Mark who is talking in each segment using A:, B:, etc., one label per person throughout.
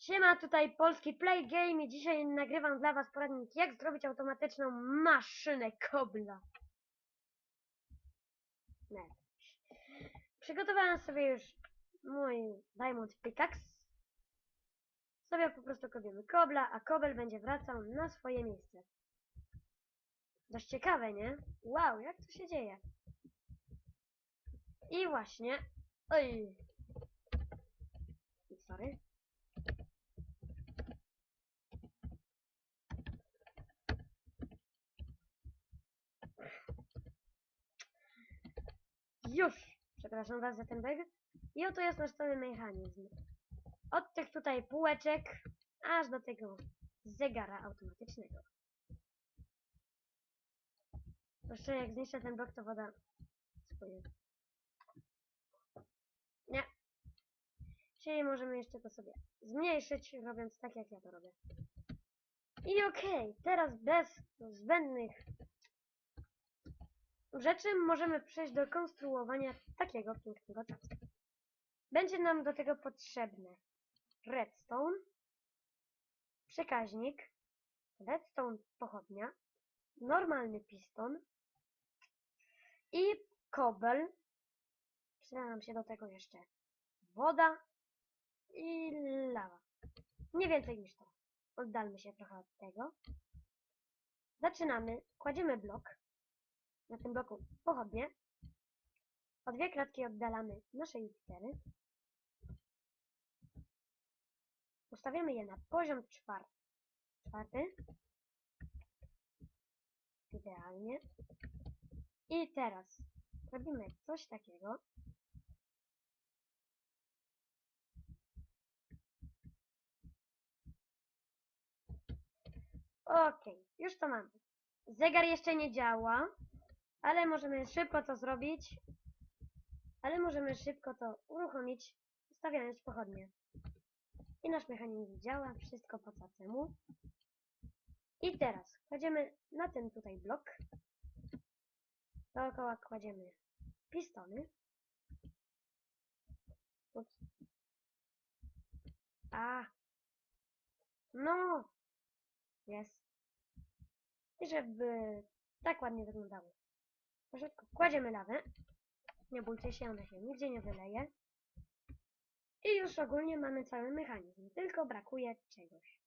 A: Siema, tutaj polski Play Game i dzisiaj nagrywam dla was poradnik jak zrobić automatyczną maszynę kobla. Nie. Przygotowałem sobie już mój Diamond Pickaxe. Sobie po prostu kopiemy kobla, a kobel będzie wracał na swoje miejsce. Dość ciekawe, nie? Wow, jak to się dzieje? I właśnie... Oj! Sorry. Już! Przepraszam was za ten bug. I oto jest nasz cały mechanizm. Od tych tutaj półeczek, aż do tego zegara automatycznego. Jeszcze jak zniszczę ten blok, to woda spłynie. Nie. Czyli możemy jeszcze to sobie zmniejszyć, robiąc tak, jak ja to robię. I okej, teraz bez zbędnych rzeczy możemy przejść do konstruowania takiego pięknego czasu. Będzie nam do tego potrzebne redstone, przekaźnik, redstone pochodnia, normalny piston i kobel. Przyda nam się do tego jeszcze woda i lawa. Nie więcej niż to. Oddalmy się trochę od tego. Zaczynamy, kładziemy blok. Na tym bloku pochodnie. O dwie kratki oddalamy nasze litery. Ustawiamy je na poziom czwarty. czwarty. Idealnie. I teraz robimy coś takiego. Okej, już to mamy. Zegar jeszcze nie działa, ale możemy szybko to zrobić. Ale możemy szybko to uruchomić, ustawiając pochodnie. I nasz mechanizm działa, wszystko po cacemu. I teraz kładziemy na ten tutaj blok. Dookoła kładziemy pistony. Ups. A. No. Jest. I żeby tak ładnie wyglądało. Po środku kładziemy lawę. Nie bójcie się, ona się nigdzie nie wyleje. I już ogólnie mamy cały mechanizm, tylko brakuje czegoś.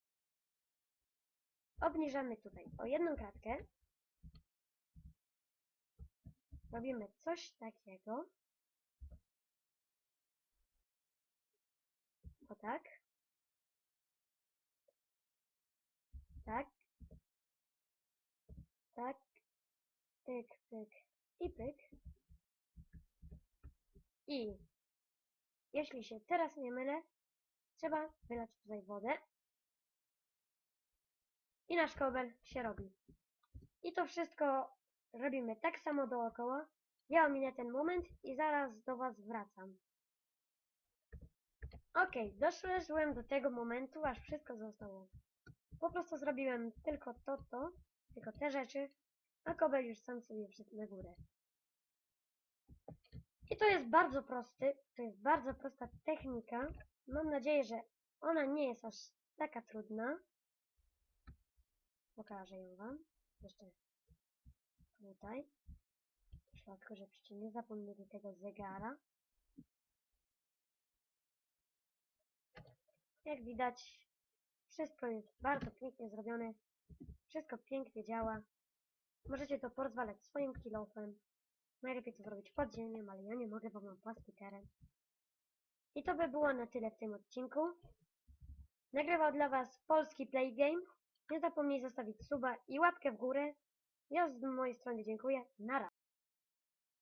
A: Obniżamy tutaj o jedną kratkę. Robimy coś takiego. O tak. Tak. Tak. Pyk, pyk i pyk. I jeśli się teraz nie mylę, trzeba wylać tutaj wodę. I nasz kobel się robi. I to wszystko robimy tak samo dookoła. Ja ominę ten moment i zaraz do Was wracam. Ok, doszedłem do tego momentu, aż wszystko zostało. Po prostu zrobiłem tylko to, to, tylko te rzeczy, a kobel już sam sobie wszedł na górę. I to jest bardzo prosty, to jest bardzo prosta technika. Mam nadzieję, że ona nie jest aż taka trudna. Pokażę ją wam. Jeszcze tutaj. W środku, żebyście nie zapomnieli tego zegara. Jak widać, wszystko jest bardzo pięknie zrobione. Wszystko pięknie działa. Możecie to porozwalać swoim kilofem. Najlepiej to zrobić pod ziemią, ale ja nie mogę, bo mam płaski teren. I to by było na tyle w tym odcinku. Nagrywał dla Was polski Play Game. Nie zapomnij zostawić suba i łapkę w górę. Ja z mojej strony dziękuję. Na razie.